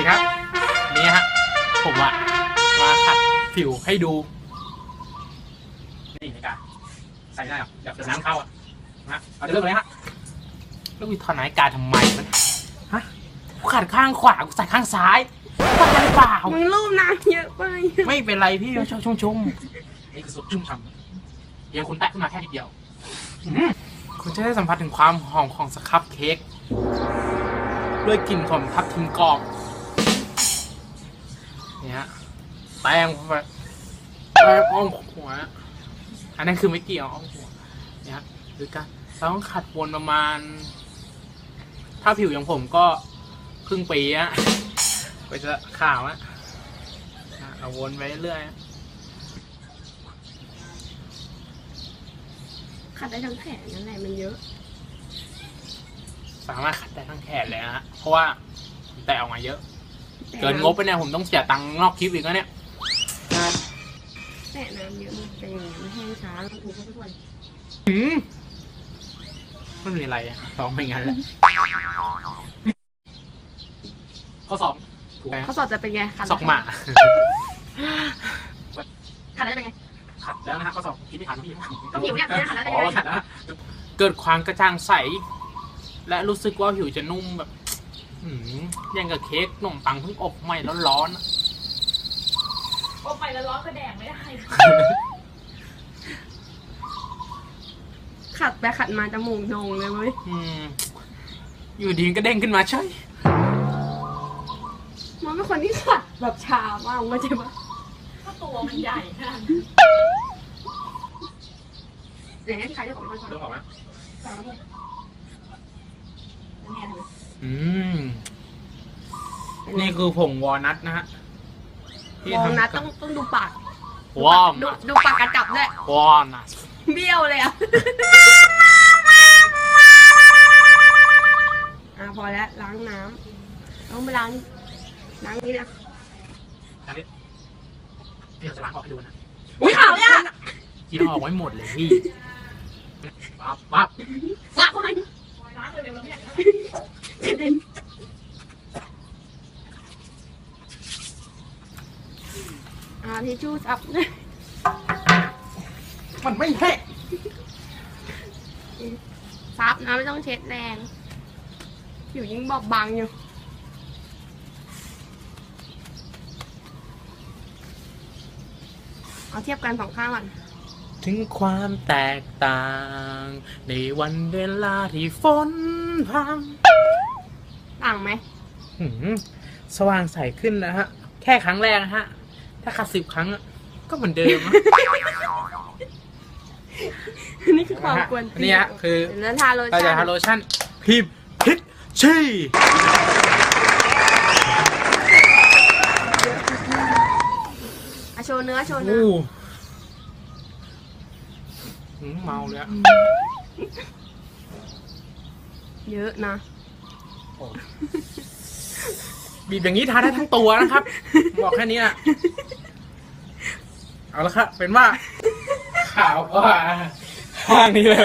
ดีครับ นี่ฮะ ผมอะมาขัดผิวให้ดู นี่ในการใส่ได้อะแบบเดี๋ยวน้ำเข้าอะนะเอาจะเริ่มเลยฮะแล้ววิทอนายการทำไมมันฮะกูขัดข้างขวากูใส่ข้างซ้ายบ้าหรือเปล่า มึงรูปน้ำเยอะไป ไม่เป็นไรพี่ชมชมชมนี่คือสุดชุ่มฉ่ำเดี๋ยวคุณแตะขึ้นมาแค่นิดเดียวอื้อหือคุณจะได้สัมผัสถึงความหอมของสครับเค้กด้วยกลิ่นของทับทิมกรอบเนี่ยฮะแป้งเข้าไปแป้งอ้อมหัว อันนั้นคือไม่เกี่ยวอ้อมหัวเนี่ยฮะคือการเราต้องขัดวนประมาณ ถ้าผิวอย่างผมก็ครึ่งปีอะไปจะขาวอะอะเราวนไปเรื่อยๆขัดได้ทั้งแขนนั่นแหละมันเยอะ สามารถขัดได้ทั้งแขนเลยนะฮะเพราะว่าแต่ออกมาเยอะ เกินงบไปเนี่ยผมต้องเสียตังค์นอกคลิปอีกแล้วเนี่ยแตะน้ำเยอะมันจะอย่างนี้มันแห้งช้าแล้วถูกทุกวันหืมไม่มีอะไรอะลองไปงั้นแหละข้อสองถูกไหมข้อสอบจะเป็นไงขัดสอกหมาขัดได้เป็นไงขัดแล้วนะฮะข้อสองคิดไม่ทันพี่ก็ผิวเนี่ยขัดแล้วเป็นอ๋ไงอขัดนะเกิดความกระจ่างใส และรู้สึกว่าผิวจะนุ่มแบบ หืมยังกับเค้กขนมปังเพิ่งอบใหม่ร้อนๆอะโอ้ไปแล้วร้อนก็แดงไม่ได้ ขัดไปขัดมาจมูกโด่งเลยเว้ยอืม อยู่ดีก็เด้งขึ้นมาใช่มันเป็นคนที่ขัดแบบช้ามากมันจะแบบก็ตัวมันใหญ่ขนาดอย่างนี้ใครได้ของมันก่อนเรื่องออกไหมเนี่ยอืม นี่คือผงวอลนัทนะฮะที่มองทำนะต้องต้องดูปากวอลดูนัทดูปากกระจับด้วยวอลนัทเบี้ยวเลยอะ อะพอแล้วล้างน้ำต้องไปล้างล้างนี้นะอันนี้เดี๋ยวจะล้างออกให้ดูนะอุ้ยขาวเลยอะกินออกไว้หมดเลยพี่ปั๊บปั๊บ ล้างเข้าไปล้างเร็วๆแล้วเนี่ย กระเด็น อ่าทิชชู่จับด้วยมันไม่แห้งซับนะไม่ต้องเช็ดแรง อยู่ยิ่งบอบบางอยู่เอาเทียบกันสองข้างก่อน ถึงความแตกต่าง ในวันเวลาที่ฝนพังต่างไหมหืมสว่างใสขึ้นนะฮะ แค่ครั้งแรกนะฮะ ถ้าขัดสิบครั้งอะก็เหมือนเดิมอะนี่คือความกวนอันนี้ฮะคือแล้วทาโลเราจะชั่นทาโลชั่นพิมพิชชี่อะโชว์เนื้อโชว์เนื้อ โอ้หืมเมาเลยอะเยอะนะ บีบอย่างนี้ทาได้ทั้งตัวนะครับ บอกแค่นี้อะเอาละครับเป็นว่าข่าวก็ข้างนี้เลย